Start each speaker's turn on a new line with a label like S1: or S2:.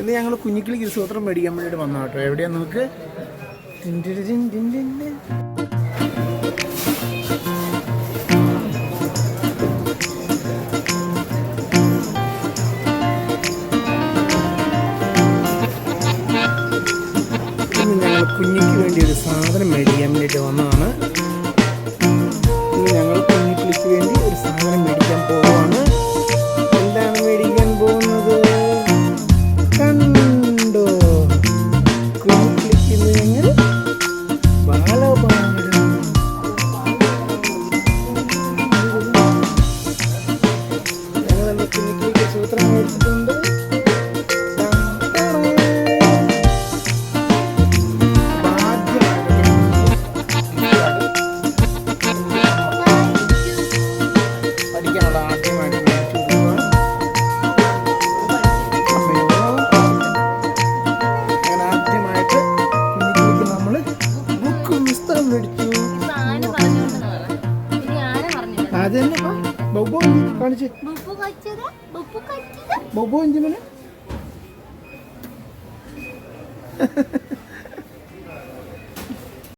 S1: ഇന്ന് ഞങ്ങൾ കുഞ്ഞിക്കിളി സൂത്രം മേടിക്കാൻ വേണ്ടിയിട്ട് വന്ന കേട്ടോ. എവിടെയാ നമുക്ക്? ഞങ്ങൾ കുഞ്ഞിക്ക് വേണ്ടി ഒരു സാധനം മേടിക്കാൻ വേണ്ടിയിട്ട് വന്നതാണ്. ഞങ്ങൾ കുഞ്ഞിക്കിളിക്ക് വേണ്ടി ഒരു സാധനം കുഞ്ഞിക്കിളിക്ക് സൂത്രം బాబోంది కానిచి
S2: బొప్పు కచ్చదా బొప్పు కచ్చదా
S1: బాబోంది మన